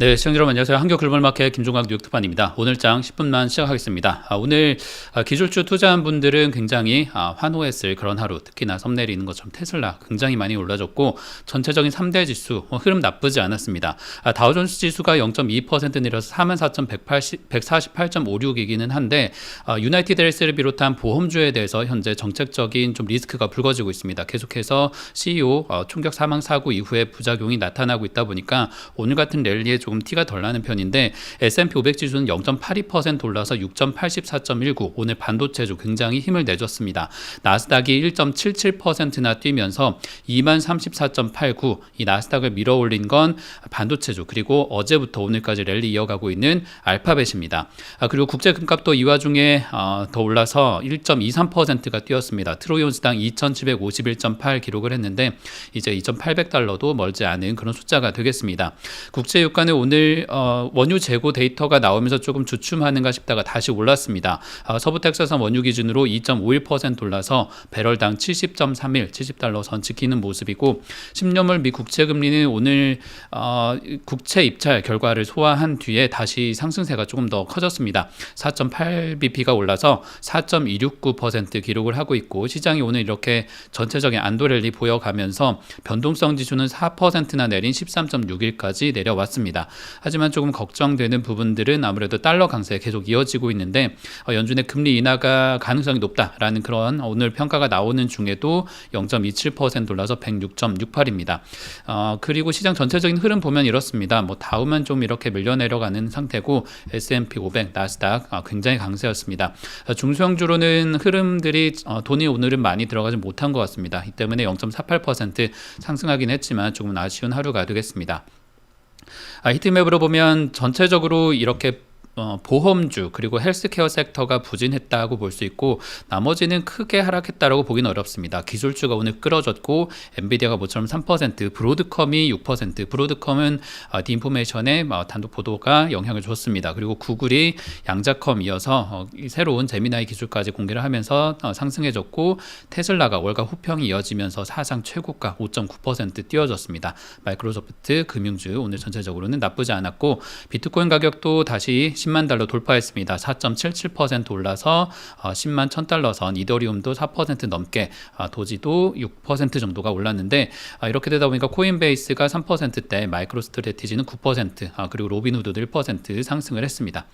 네, 시청자 여러분 안녕하세요. 한국 글로벌마켓 김종각 뉴욕 특파입니다. 오늘 장 10분만 시작하겠습니다. 아, 오늘 아, 기술주 투자한 분들은 굉장히 아, 환호했을 그런 하루, 특히나 섬 내리는 것처럼 테슬라 굉장히 많이 올라졌고 전체적인 3대 지수 어, 흐름 나쁘지 않았습니다. 아, 다우존스 지수가 0.2% 내려서 44,148.56이기는 한데 아, 유나이티드 헬스를 비롯한 보험주에 대해서 현재 정책적인 좀 리스크가 불거지고 있습니다. 계속해서 CEO 어, 총격 사망 사고 이후에 부작용이 나타나고 있다 보니까 오늘 같은 랠리에 조금 티가 덜 나는 편인데 S&P 500 지수는 0.82% 올라서 6.84.19 오늘 반도체주 굉장히 힘을 내줬습니다. 나스닥이 1.77%나 뛰면서 234.89 이 나스닥을 밀어 올린 건 반도체주 그리고 어제부터 오늘까지 랠리 이어가고 있는 알파벳입니다. 아, 그리고 국제 금값도 이 와중에 어, 더 올라서 1.23%가 뛰었습니다. 트로이 온스당 2,751.8 기록을 했는데 이제 2,800달러도 멀지 않은 그런 숫자가 되겠습니다. 국제 유가는 오늘 어, 원유 재고 데이터가 나오면서 조금 주춤하는가 싶다가 다시 올랐습니다. 어, 서부 텍사스 원유 기준으로 2.51% 올라서 배럴당 70.31, 70달러 선 지키는 모습이고 10년물 미 국채 금리는 오늘 어, 국채 입찰 결과를 소화한 뒤에 다시 상승세가 조금 더 커졌습니다. 4.8bp가 올라서 4.269% 기록을 하고 있고 시장이 오늘 이렇게 전체적인 안도 랠리 보여가면서 변동성 지수는 4%나 내린 13.61까지 내려왔습니다. 하지만 조금 걱정되는 부분들은 아무래도 달러 강세 계속 이어지고 있는데 어, 연준의 금리 인하가 가능성이 높다라는 그런 오늘 평가가 나오는 중에도 0.27% 올라서 106.68입니다. 어, 그리고 시장 전체적인 흐름 보면 이렇습니다. 뭐 다우만 좀 이렇게 밀려 내려가는 상태고 S&P 500, 나스닥 아, 굉장히 강세였습니다. 아, 중소형주로는 흐름들이 어, 돈이 오늘은 많이 들어가지 못한 것 같습니다. 이 때문에 0.48% 상승하긴 했지만 조금 아쉬운 하루가 되겠습니다. 아, 히트맵으로 보면 전체적으로 이렇게 어, 보험주 그리고 헬스케어 섹터가 부진했다고 볼 수 있고 나머지는 크게 하락했다라고 보기는 어렵습니다. 기술주가 오늘 끌어졌고 엔비디아가 모처럼 3% 브로드컴이 6% 브로드컴은 어, 디인포메이션의 어, 단독 보도가 영향을 줬습니다. 그리고 구글이 양자컴 이어서 어, 새로운 제미나이 기술까지 공개를 하면서 어, 상승해졌고 테슬라가 월가 호평이 이어지면서 사상 최고가 5.9% 뛰어졌습니다. 마이크로소프트 금융주 오늘 전체적으로는 나쁘지 않았고 비트코인 가격도 다시 10만 달러 돌파했습니다. 4.77% 올라서 10만 어, 1000달러 선, 이더리움도 4% 넘게, 아, 도지도 6% 정도가 올랐는데 아, 이렇게 되다 보니까 코인베이스가 3%대, 마이크로스트레티지는 9%, 아, 그리고 로빈후드도 1% 상승을 했습니다.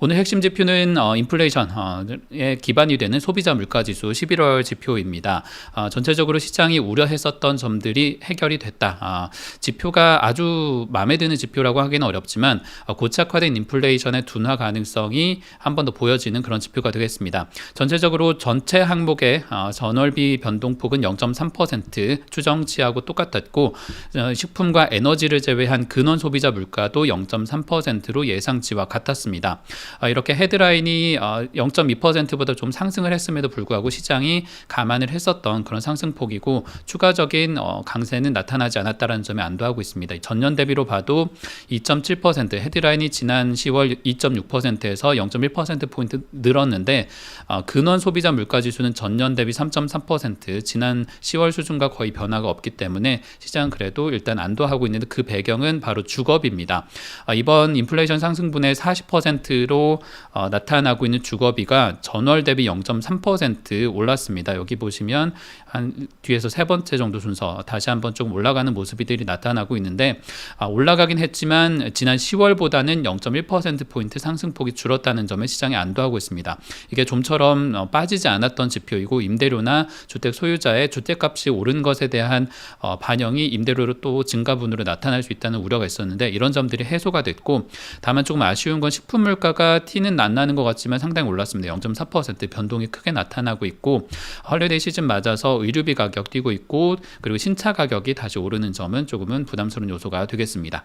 오늘 핵심 지표는 어, 인플레이션에 기반이 되는 소비자 물가지수 11월 지표입니다. 전체적으로 시장이 우려했었던 점들이 해결이 됐다. 지표가 아주 마음에 드는 지표라고 하기는 어렵지만 어, 고착화된 인플레이션 의 둔화 가능성이 한 번 더 보여지는 그런 지표가 되겠습니다. 전체적으로 전체 항목의 어, 전월비 변동폭은 0.3% 추정치하고 똑같았고 어, 식품과 에너지를 제외한 근원 소비자 물가도 0.3%로 예상치와 같았습니다. 어, 이렇게 헤드라인이 0.2%보다 좀 상승을 했음에도 불구하고 시장이 감안을 했었던 그런 상승폭이고 추가적인 강세는 나타나지 않았다는 점에 안도하고 있습니다. 전년 대비로 봐도 2.7% 헤드라인이 지난 10월 2.6%에서 0.1%포인트 늘었는데 어, 근원 소비자 물가 지수는 전년 대비 3.3% 지난 10월 수준과 거의 변화가 없기 때문에 시장은 그래도 일단 안도하고 있는데 그 배경은 바로 주거비입니다. 어, 이번 인플레이션 상승분의 40%로 어, 나타나고 있는 주거비가 전월 대비 0.3% 올랐습니다. 여기 보시면 한 뒤에서 세 번째 정도 순서 다시 한번 좀 올라가는 모습들이 나타나고 있는데 아, 올라가긴 했지만 지난 10월보다는 0.1% 포인트 상승폭이 줄었다는 점에 시장이 안도하고 있습니다. 이게 좀처럼 어, 빠지지 않았던 지표이고 임대료나 주택 소유자의 주택값이 오른 것에 대한 어, 반영이 임대료로 또 증가분으로 나타날 수 있다는 우려가 있었는데 이런 점들이 해소가 됐고 다만 조금 아쉬운 건 식품 물가가 티는 안 나는 것 같지만 상당히 올랐습니다. 0.4% 변동이 크게 나타나고 있고 헐리데이 시즌 맞아서 의류비 가격 뛰고 있고 그리고 신차 가격이 다시 오르는 점은 조금은 부담스러운 요소가 되겠습니다.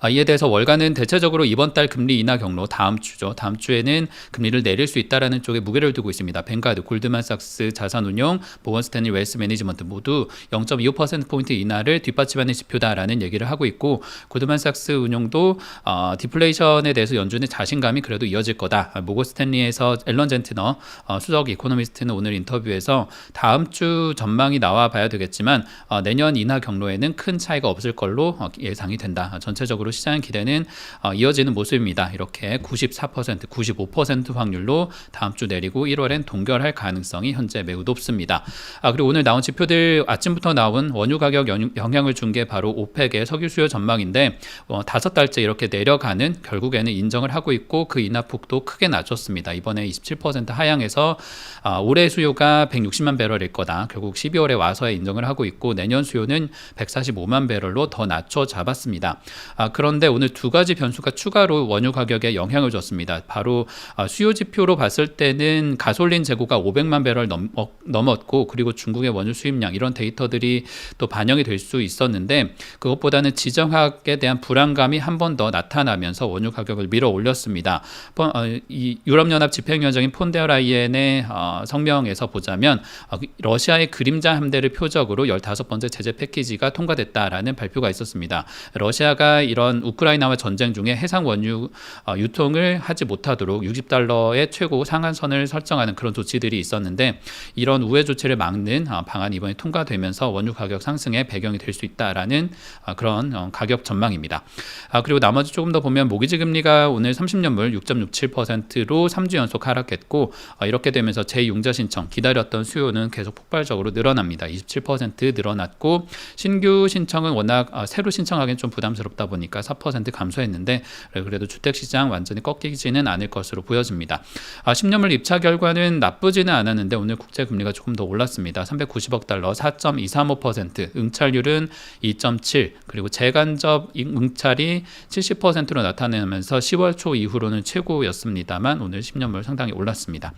아, 이에 대해서 월가는 대체적으로 이번 달 금리 인하 경로 다음 주죠. 다음 주에는 금리를 내릴 수 있다라는 쪽에 무게를 두고 있습니다. 뱅가드, 골드만삭스 자산운용, 모건스탠리 웨스 매니지먼트 모두 0.25% 포인트 인하를 뒷받침하는 지표다라는 얘기를 하고 있고 골드만삭스 운용도 어, 디플레이션에 대해서 연준의 자신감이 그래도 이어질 거다. 모건스탠리에서 앨런 젠트너 어, 수석 이코노미스트는 오늘 인터뷰에서 다음 주 전망이 나와 봐야 되겠지만 어, 내년 인하 경로에는 큰 차이가 없을 걸로 어, 예상이 된다. 전체 전체적으로 시장 기대는 어, 이어지는 모습입니다. 이렇게 94%, 95% 확률로 다음 주 내리고 1월엔 동결할 가능성이 현재 매우 높습니다. 아, 그리고 오늘 나온 지표들 아침부터 나온 원유 가격 연- 영향을 준 게 바로 오펙의 석유 수요 전망인데 어, 다섯 달째 이렇게 내려가는 결국에는 인정을 하고 있고 그 인하 폭도 크게 낮췄습니다. 이번에 27% 하향해서 아, 올해 수요가 160만 배럴일 거다. 결국 12월에 와서야 인정을 하고 있고 내년 수요는 145만 배럴로 더 낮춰 잡았습니다. 아, 그런데 오늘 두 가지 변수가 추가로 원유 가격에 영향을 줬습니다. 바로 아, 수요 지표로 봤을 때는 가솔린 재고가 500만 배럴 넘, 어, 넘었고 그리고 중국의 원유 수입량 이런 데이터들이 또 반영이 될 수 있었는데 그것보다는 지정학에 대한 불안감이 한 번 더 나타나면서 원유 가격을 밀어 올렸습니다. 번- 어, 이 유럽연합 집행위원장인 폰데어 라이엔의 어, 성명에서 보자면 어, 러시아의 그림자 함대를 표적으로 15번째 제재 패키지가 통과됐다라는 발표가 있었습니다. 러시아가 이런 우크라이나와 전쟁 중에 해상 원유 어, 유통을 하지 못하도록 60달러의 최고 상한선을 설정하는 그런 조치들이 있었는데 이런 우회 조치를 막는 어, 방안이 이번에 통과되면서 원유 가격 상승의 배경이 될 수 있다라는 어, 그런 어, 가격 전망입니다. 아, 그리고 나머지 조금 더 보면 모기지 금리가 오늘 30년물 6.67%로 3주 연속 하락했고 어, 이렇게 되면서 제6자 신청 기다렸던 수요는 계속 폭발적으로 늘어납니다. 27% 늘어났고 신규 신청은 워낙 어, 새로 신청하기는 좀 부담스럽다 보니 까 4% 감소했는데 그래도 주택 시장 완전히 꺾이지는 않을 것으로 보여집니다. 아, 10년물 입차 결과는 나쁘지는 않았는데 오늘 국제 금리가 조금 더 올랐습니다. 390억 달러 4.235% 응찰률은 2.7 그리고 재간접 응찰이 70%로 나타나면서 10월 초 이후로는 최고였습니다만 오늘 10년물 상당히 올랐습니다.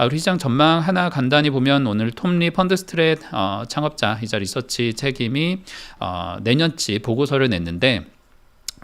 아, 우리 시장 전망 하나 간단히 보면 오늘 톰리 펀드스트렛 어, 창업자 이자 리서치 책임이 어, 내년치 보고서를 냈는데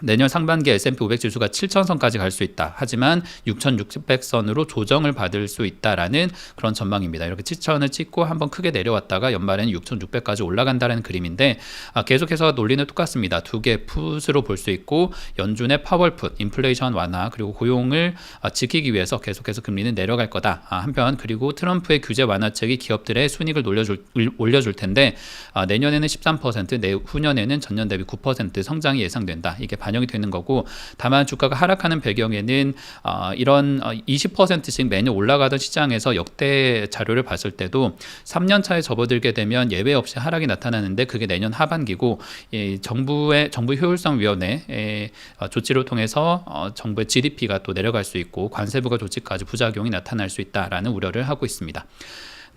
내년 상반기 S&P 500 지수가 7,000선까지 갈 수 있다. 하지만 6,600선으로 조정을 받을 수 있다라는 그런 전망입니다. 이렇게 7,000을 찍고 한번 크게 내려왔다가 연말에는 6,600까지 올라간다는 그림인데 아, 계속해서 논리는 똑같습니다. 두 개 풋으로 볼 수 있고 연준의 파월 풋, 인플레이션 완화 그리고 고용을 아, 지키기 위해서 계속해서 금리는 내려갈 거다. 아, 한편 그리고 트럼프의 규제 완화책이 기업들의 순익을 올려줄, 올려줄 텐데 아, 내년에는 13%, 내후년에는 전년 대비 9% 성장이 예상된다. 이게 반영이 되는 거고 다만 주가가 하락하는 배경에는 어, 이런 어, 20%씩 매년 올라가던 시장에서 역대 자료를 봤을 때도 3년 차에 접어들게 되면 예외 없이 하락이 나타나는데 그게 내년 하반기고 이 정부의 정부 효율성 위원회의 어, 조치를 통해서 어, 정부의 GDP가 또 내려갈 수 있고 관세부가 조치까지 부작용이 나타날 수 있다라는 우려를 하고 있습니다.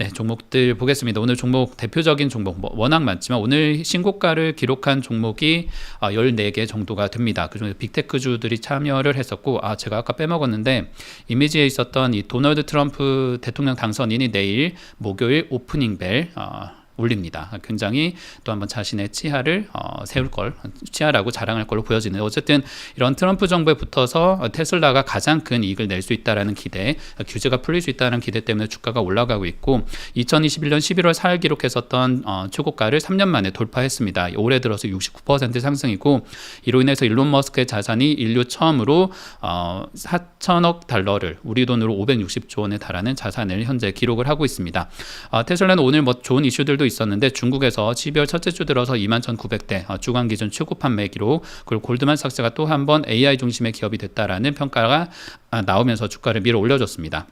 네, 종목들 보겠습니다. 오늘 종목 대표적인 종목 뭐 워낙 많지만 오늘 신고가를 기록한 종목이 아, 14개 정도가 됩니다. 그중에 빅테크 주들이 참여를 했었고 아 제가 아까 빼먹었는데 이미지에 있었던 이 도널드 트럼프 대통령 당선인이 내일 목요일 오프닝 벨 아, 올립니다. 굉장히 또 한번 자신의 치하를 어, 세울 걸 치하라고 자랑할 걸로 보여지는 어쨌든 이런 트럼프 정부에 붙어서 테슬라가 가장 큰 이익을 낼 수 있다라는 기대, 규제가 풀릴 수 있다는 기대 때문에 주가가 올라가고 있고 2021년 11월 4일 기록했었던 어, 최고가를 3년 만에 돌파했습니다. 올해 들어서 69% 상승이고 이로 인해서 일론 머스크의 자산이 인류 처음으로 어, 4천억 달러를 우리 돈으로 560조 원에 달하는 자산을 현재 기록을 하고 있습니다. 어, 테슬라는 오늘 뭐 좋은 이슈들도 있었는데 중국에서 12월 첫째 주 들어서 21,900대 어, 주간 기준 최고 판매 기록 그리고 골드만삭스가 또 한 번 AI 중심의 기업이 됐다라는 평가가 아, 나오면서 주가를 밀어 올려줬습니다.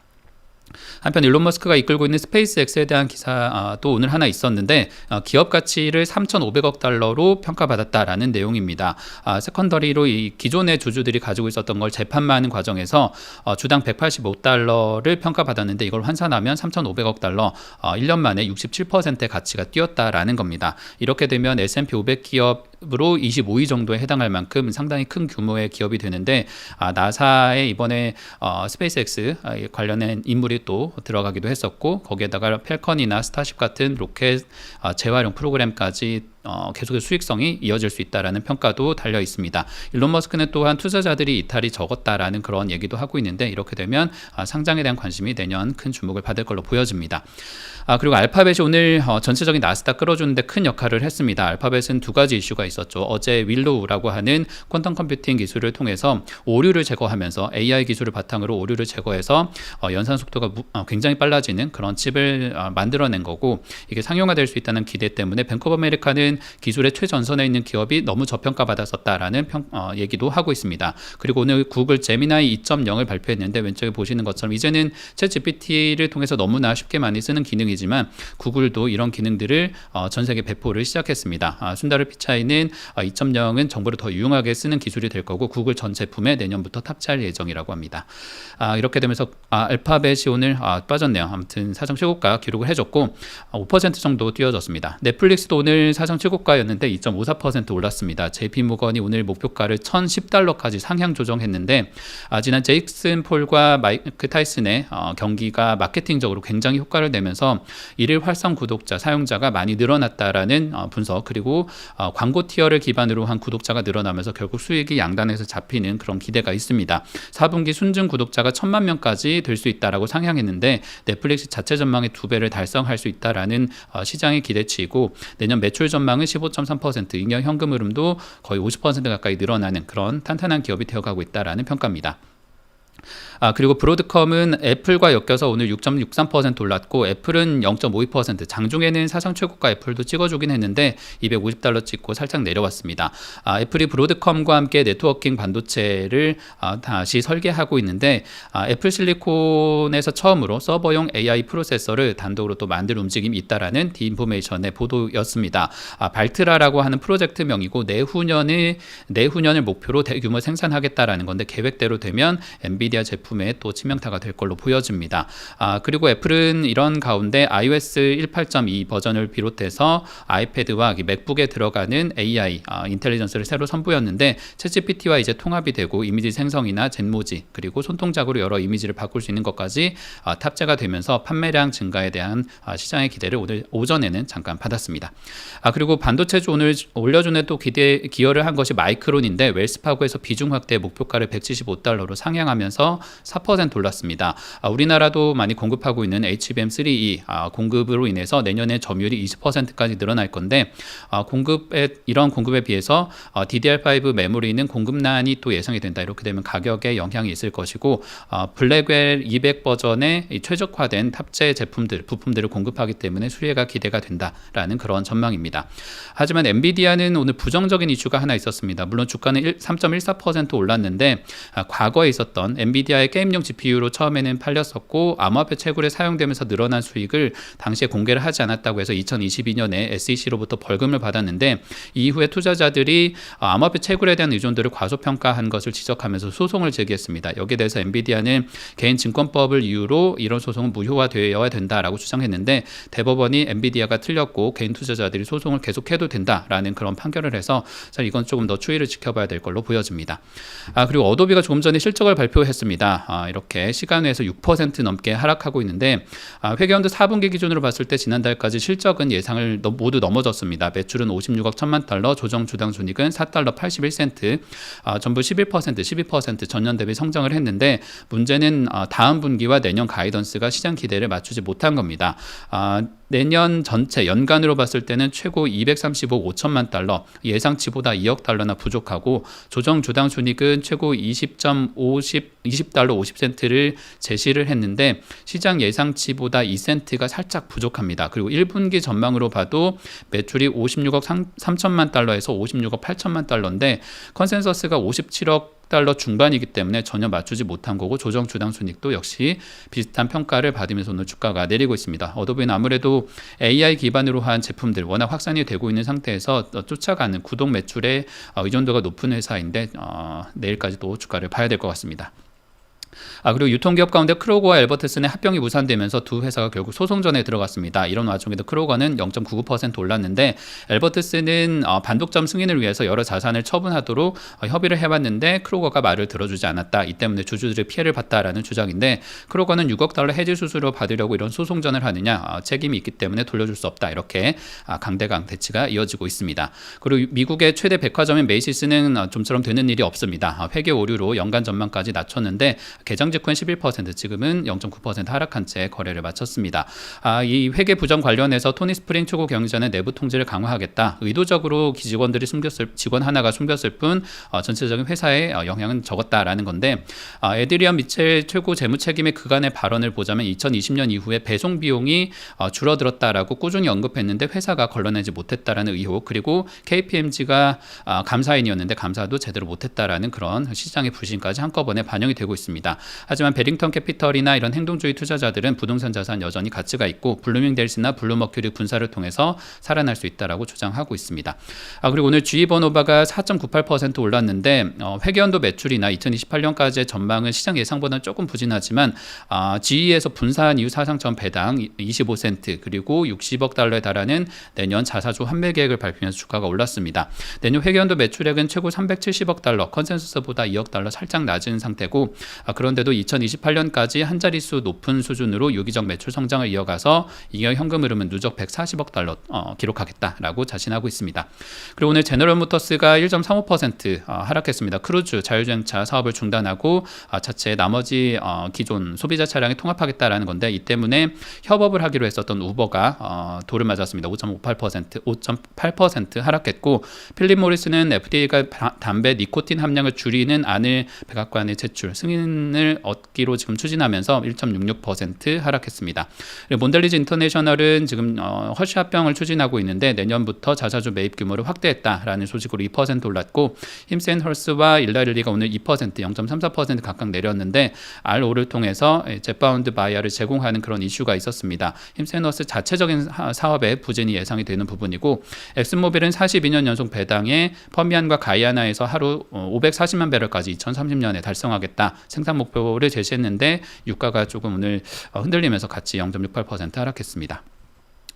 한편 일론 머스크가 이끌고 있는 스페이스X에 대한 기사도 아, 오늘 하나 있었는데 어, 기업 가치를 3,500억 달러로 평가받았다라는 내용입니다. 아, 세컨더리로 이 기존의 주주들이 가지고 있었던 걸 재판하는 과정에서 어, 주당 185달러를 평가받았는데 이걸 환산하면 3,500억 달러, 어, 1년 만에 67%의 가치가 뛰었다라는 겁니다. 이렇게 되면 S&P 500 기업 으로 25위 정도에 해당할 만큼 상당히 큰 규모의 기업이 되는데 아, 나사의 이번에 어, 스페이스X 관련된 인물이 또 들어가기도 했었고 거기에다가 펠컨이나 스타쉽 같은 로켓 어, 재활용 프로그램까지 어, 계속해서 수익성이 이어질 수 있다라는 평가도 달려 있습니다. 일론 머스크는 또한 투자자들이 이탈이 적었다라는 그런 얘기도 하고 있는데 이렇게 되면 아, 상장에 대한 관심이 내년 큰 주목을 받을 걸로 보여집니다. 아, 그리고 알파벳이 오늘 어, 전체적인 나스닥 끌어주는데 큰 역할을 했습니다. 알파벳은 두 가지 이슈가 있었죠. 어제 윌로우라고 하는 퀀텀 컴퓨팅 기술을 통해서 오류를 제거하면서 AI 기술을 바탕으로 오류를 제거해서 어, 연산 속도가 무, 어, 굉장히 빨라지는 그런 칩을 어, 만들어낸 거고 이게 상용화될 수 있다는 기대 때문에 뱅크 오브 아메리카는 기술의 최전선에 있는 기업이 너무 저평가받았었다라는 평, 어, 얘기도 하고 있습니다. 그리고 오늘 구글 제미나이 2.0을 발표했는데 왼쪽에 보시는 것처럼 이제는 챗 GPT를 통해서 너무나 쉽게 많이 쓰는 기능이지만 구글도 이런 기능들을 어, 전 세계 배포를 시작했습니다. 아, 순다르 피차이는 어, 2.0은 정보를 더 유용하게 쓰는 기술이 될 거고 구글 전 제품에 내년부터 탑재할 예정이라고 합니다. 아, 이렇게 되면서 아, 알파벳이 오늘 아, 빠졌네요. 아무튼 사상 최고가 기록을 해줬고 아, 5% 정도 뛰어졌습니다. 넷플릭스도 오늘 사상 최고 가였는데 2.54% 올랐습니다. JP 모건이 오늘 목표가를 1,010달러까지 상향 조정했는데 아, 지난 제익슨 폴과 마이크 타이슨의 어, 경기가 마케팅적으로 굉장히 효과를 내면서 일일 활성 구독자 사용자가 많이 늘어났다라는 어, 분석 그리고 어, 광고 티어를 기반으로 한 구독자가 늘어나면서 결국 수익이 양단에서 잡히는 그런 기대가 있습니다. 4분기 순증 구독자가 천만 명까지 될 수 있다라고 상향했는데 넷플릭스 자체 전망의 두 배를 달성할 수 있다라는 어, 시장의 기대치이고 내년 매출 전망 은 15.3% 잉여 현금 흐름도 거의 50% 가까이 늘어나는 그런 탄탄한 기업이 되어가고 있다라는 평가입니다. 아, 그리고 브로드컴은 애플과 엮여서 오늘 6.63% 올랐고 애플은 0.52% 장중에는 사상 최고가 애플도 찍어주긴 했는데 250달러 찍고 살짝 내려왔습니다. 아, 애플이 브로드컴과 함께 네트워킹 반도체를 아, 다시 설계하고 있는데 아, 애플 실리콘에서 처음으로 서버용 AI 프로세서를 단독으로 또 만들 움직임이 있다라는 디인포메이션의 보도였습니다. 아, 발트라라고 하는 프로젝트명이고 내후년에 내후년을 목표로 대규모 생산하겠다라는 건데 계획대로 되면 엔비 디아 제품의 또 치명타가 될 걸로 보여집니다. 아, 그리고 애플은 이런 가운데 iOS 18.2 버전을 비롯해서 아이패드와 맥북에 들어가는 AI 아, 인텔리전스를 새로 선보였는데 챗GPT와 이제 통합이 되고 이미지 생성이나 젠모지 그리고 손동작으로 여러 이미지를 바꿀 수 있는 것까지 아, 탑재가 되면서 판매량 증가에 대한 아, 시장의 기대를 오늘 오전에는 잠깐 받았습니다. 아, 그리고 반도체주 오늘 올려주는 또 기대 기여를 한 것이 마이크론인데 웰스파고에서 비중 확대 목표가를 175달러로 상향하면서 4% 올랐습니다. 아, 우리나라도 많이 공급하고 있는 HBM3E 아, 공급으로 인해서 내년에 점유율이 20%까지 늘어날 건데 아, 공급에 이런 공급에 비해서 어, DDR5 메모리는 공급난이 또 예상이 된다. 이렇게 되면 가격에 영향이 있을 것이고 어, 블랙웰 200 버전의 이 최적화된 탑재 제품들 부품들을 공급하기 때문에 수혜가 기대가 된다라는 그런 전망입니다. 하지만 엔비디아는 오늘 부정적인 이슈가 하나 있었습니다. 물론 주가는 3.14% 올랐는데 아, 과거에 있었던 엔비디아의 게임용 GPU로 처음에는 팔렸었고 암호화폐 채굴에 사용되면서 늘어난 수익을 당시에 공개를 하지 않았다고 해서 2022년에 SEC로부터 벌금을 받았는데 이후에 투자자들이 아, 암호화폐 채굴에 대한 의존도를 과소평가한 것을 지적하면서 소송을 제기했습니다. 여기에 대해서 엔비디아는 개인 증권법을 이유로 이런 소송은 무효화되어야 된다라고 주장했는데 대법원이 엔비디아가 틀렸고 개인 투자자들이 소송을 계속해도 된다라는 그런 판결을 해서 이건 조금 더 추이를 지켜봐야 될 걸로 보여집니다. 아, 그리고 어도비가 조금 전에 실적을 발표했 습니다. 아, 이렇게 시간에서 6% 넘게 하락하고 있는데 아, 회계연도 4분기 기준으로 봤을 때 지난달까지 실적은 예상을 모두 넘어졌습니다. 매출은 56억 1천만 달러, 조정 주당 순익은 4달러 81센트, 아, 전부 11% 12% 전년 대비 성장을 했는데 문제는 아, 다음 분기와 내년 가이던스가 시장 기대를 맞추지 못한 겁니다. 아, 내년 전체 연간으로 봤을 때는 최고 235억 5천만 달러, 예상치보다 2억 달러나 부족하고 조정 주당 순익은 최고 20.50 20달러 50센트를 제시를 했는데 시장 예상치보다 2센트가 살짝 부족합니다. 그리고 1분기 전망으로 봐도 매출이 56억 3 천만 달러에서 56억 8천만 달러인데 컨센서스가 57억 달러 중반이기 때문에 전혀 맞추지 못한 거고 조정 주당 순익도 역시 비슷한 평가를 받으면서 오늘 주가가 내리고 있습니다. 어도비는 아무래도 AI 기반으로 한 제품들 워낙 확산이 되고 있는 상태에서 쫓아가는 구독 매출의 의존도가 높은 회사인데 어, 내일까지 도 주가를 봐야 될 것 같습니다. 아 그리고 유통기업 가운데 크로거와 엘버트슨의 합병이 무산되면서 두 회사가 결국 소송전에 들어갔습니다. 이런 와중에도 크로거는 0.99% 올랐는데 엘버트슨은 어, 반독점 승인을 위해서 여러 자산을 처분하도록 어, 협의를 해봤는데 크로거가 말을 들어주지 않았다. 이 때문에 주주들의 피해를 봤다라는 주장인데 크로거는 6억 달러 해지 수수료 받으려고 이런 소송전을 하느냐 어, 책임이 있기 때문에 돌려줄 수 없다. 이렇게 아, 강대강 대치가 이어지고 있습니다. 그리고 미국의 최대 백화점인 메이시스는 어, 좀처럼 되는 일이 없습니다. 아, 회계 오류로 연간 전망까지 낮췄는데 개장 직후엔 11% 지금은 0.9% 하락한 채 거래를 마쳤습니다. 아, 이 회계 부정 관련해서 토니 스프링 최고 경영자는 내부 통제를 강화하겠다. 의도적으로 직원들이 숨겼을 직원 하나가 숨겼을 뿐 어, 전체적인 회사에 어, 영향은 적었다라는 건데 아, 에드리안 미첼 최고 재무 책임의 그간의 발언을 보자면 2020년 이후에 배송 비용이 어, 줄어들었다라고 꾸준히 언급했는데 회사가 걸러내지 못했다라는 의혹 그리고 KPMG가 아, 감사인이었는데 감사도 제대로 못했다라는 그런 시장의 불신까지 한꺼번에 반영이 되고 있습니다. 하지만 베링턴 캐피털이나 이런 행동주의 투자자들은 부동산 자산 여전히 가치가 있고 블루밍델스나 블루머큐리 분사를 통해서 살아날 수 있다라고 주장하고 있습니다. 아, 그리고 오늘 GE 버노바가 4.98% 올랐는데 어, 회계연도 매출이나 2028년까지의 전망은 시장 예상보다는 조금 부진하지만 아, GE에서 분사한 이후 사상 전 배당 25센트 그리고 60억 달러에 달하는 내년 자사주 환매 계획을 발표하면서 주가가 올랐습니다. 내년 회계연도 매출액은 최고 370억 달러, 컨센서스보다 2억 달러 살짝 낮은 상태고 아, 그런 데도 2028년까지 한 자릿수 높은 수준으로 유기적 매출 성장을 이어가서 이겨 현금 흐름은 누적 140억 달러 어, 기록하겠다라고 자신하고 있습니다. 그리고 오늘 제너럴 모터스가 1.35% 어, 하락했습니다. 크루즈 자율주행차 사업을 중단하고 아, 자체 나머지 어, 기존 소비자 차량에 통합하겠다라는 건데 이 때문에 협업을 하기로 했었던 우버가 어, 돌을 맞았습니다. 5.58% 5.8% 하락했고 필립 모리스는 FDA가 담배 니코틴 함량을 줄이는 안을 백악관에 제출 승인 을 얻기로 지금 추진하면서 1.66% 하락했습니다. 몬델리즈 인터내셔널은 지금 어, 허쉬 합병을 추진하고 있는데 내년부터 자사주 매입 규모를 확대했다라는 소식으로 2% 올랐고 힘센 헐스와 일라릴리가 오늘 2% 0.34% 각각 내렸는데 R5를 통해서 제파운드 바이어를 제공하는 그런 이슈가 있었습니다. 힘센허스 자체적인 사업의 부진이 예상이 되는 부분이고 엑슨모빌은 42년 연속 배당에 퍼미안과 가이아나에서 하루 540만 배럴까지 2030년에 달성하겠다 생산 목표를 제시했는데 유가가 조금 오늘 어, 흔들리면서 같이 0.68% 하락했습니다.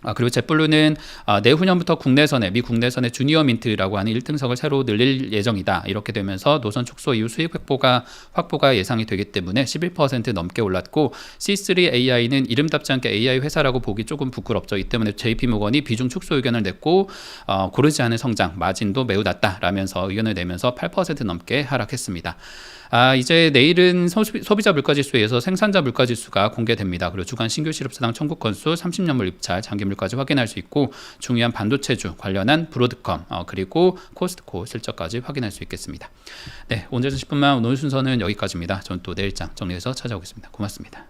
아, 그리고 젯블루는 아, 내후년부터 국내선에 미 국내선의 주니어 민트라고 하는 1등석을 새로 늘릴 예정이다. 이렇게 되면서 노선 축소 이후 수익 확보가 확보가 예상이 되기 때문에 11% 넘게 올랐고 C3 AI는 이름답지 않게 AI 회사라고 보기 조금 부끄럽죠. 이 때문에 JP 모건이 비중 축소 의견을 냈고 어, 고르지 않은 성장 마진도 매우 낮다라면서 의견을 내면서 8% 넘게 하락했습니다. 아, 이제 내일은 소비, 소비자 물가지수에서 생산자 물가지수가 공개됩니다. 그리고 주간 신규 실업사당 청구 건수, 30년물 입찰, 장기물 까지 확인할 수 있고 중요한 반도체주 관련한 브로드컴 어, 그리고 코스트코 실적까지 확인할 수 있겠습니다. 네, 오늘 10분만 오늘 순서는 여기까지입니다. 저는 또 내일장 정리해서 찾아오겠습니다. 고맙습니다.